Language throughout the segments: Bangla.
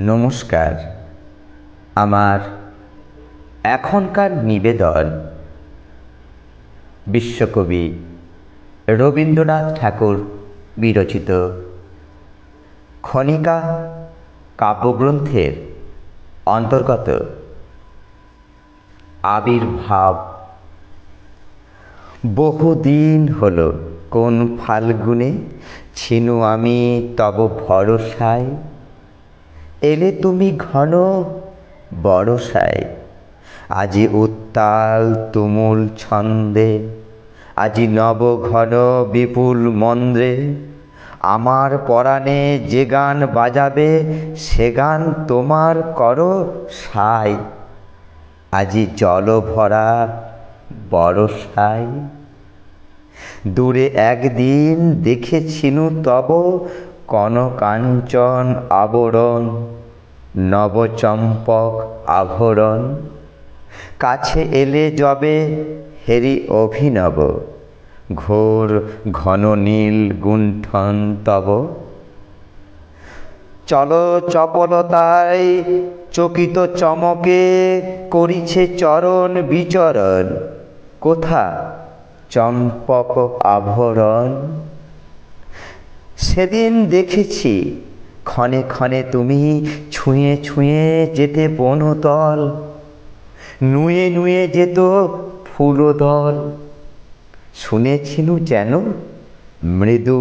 নমস্কার। আমার এখনকার নিবেদন বিশ্বকবি রবীন্দ্রনাথ ঠাকুর বিরচিত খনিকা কাব্যগ্রন্থের অন্তর্গত আবির্ভাব। বহুদিন হলো কোন ফাল্গুনে ছিনু আমি তব ভরসায় এলে তুমি ঘন বরসায়। আজি উত্তাল তুমুল ছন্দে, আজি নব ঘন বিপুল মন্দ্রে। আমার পরাণে যে গান বাজাবে, সে গান তোমার করো সাই আজি জল ভরা বরসায়। দূরে একদিন দেখেছিনু তব কনকাঞ্চন আবরণ, নবচম্পক আভরণ। কাছে এলে যবে হেরি অভিনব, ঘোর ঘন নীল গুণ্ঠন তব। চল চপলতায় চকিত চমকে করিছে চরণ বিচরণ। কোথা চম্পক আভরণ? সেদিন দেখেছি, ক্ষণে ক্ষণে তুমি ছুঁয়ে ছুঁয়ে যেতে বনতল, নুয়ে নুয়ে যেত ফুলদল। শুনেছিনু যেন মৃদু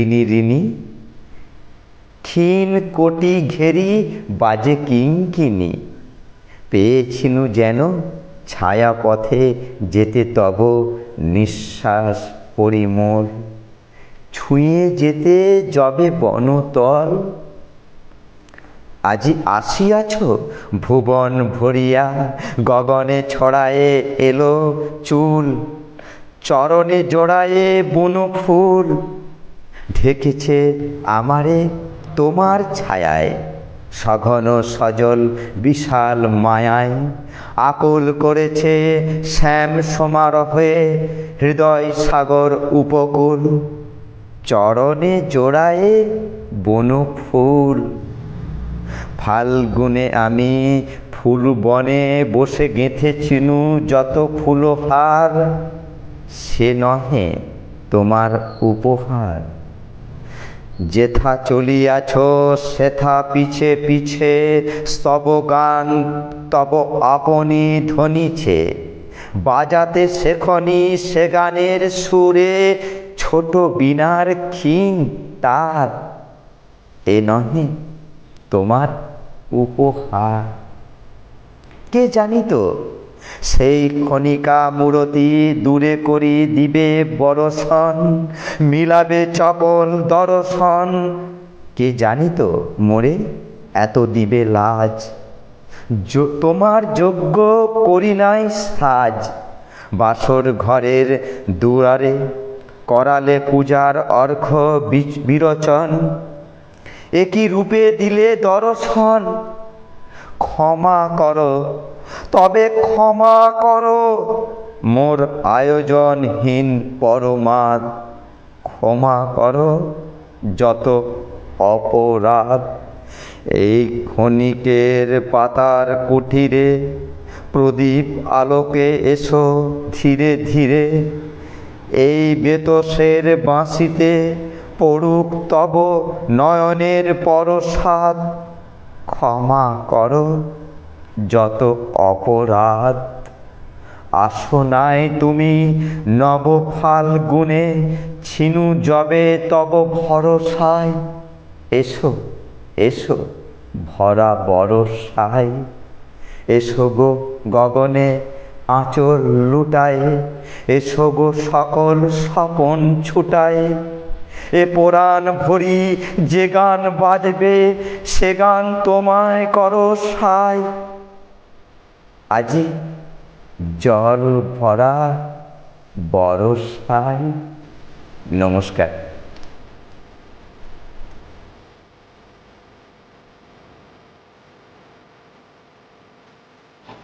ঋণী ঋণী ক্ষীণ কোটি ঘেরি বাজে কিঙ্কিনি পেয়েছিনু যেন ছায়া পথে যেতে তব নিঃশ্বাস পরিমল ছুঁয়ে যেতে যবে বনতল। আজি আসিয়াছ ভুবন ভরিয়া, গগনে ছড়ায়ে এলো চুল, চরণে জোড়ায়ে বুনো ফুল। ঢেকেছে আমারে তোমার ছায়ায়, সঘন সজল বিশাল মায়ায়। আকুল করেছে শ্যাম সমারোহে, হৃদয় সাগর উপকূল। চরণে জোড়ায়ে বনু ফুল। ফাল্গুনে আমি ফুল বনে বসে গেঁথেছিনু যত ফুলহার সে নহে তোমার উপহার। যেথা চলিয়াছ, সেথা পিছে পিছে স্তব গান, তব আপনি ধ্বনিছে। বাজাতে শেখনি সে গানের সুরে ছোট বিনার ক্ষীণ তার, এ নহে তোমার উপহার। কে জানিত সেই কণিকা মূরতি দূরে করি দিবে বরসন মিলাবে চপল দর্শন। কে জানিত মোরে এত দিবে লাজ তোমার যোগ্য করি নাই সাজ। বাসর ঘরের দুয়ারে করালে পূজার অর্ঘ বিরোচন। একই রূপে দিলে দর্শন। ক্ষমা করো, তবে ক্ষমা করো। মোর আয়োজনহীন পরমাদ। ক্ষমা করো যত অপরাধ। এই ক্ষণিকের পাতার কুঠিরে প্রদীপ আলোকে এসো ধীরে ধীরে। এই বেতসের বাঁশিতে পড়ুক তব নয়নের পরসাদ ক্ষমা করো যত অপরাধ। আসো নাই তুমি নব ফাল্গুনে, ছিনু যবে তব ভরসায়। এসো এসো ভরা বরসায়। এসো গো গগনে আঁচল লুটায়, এসো গো সকল স্বপন ছুটায়। এ পুরাণ ভরি যে গান বাজবে, সে গান তোমায় করো সাই আজি জল ভরা বরসায়। নমস্কার।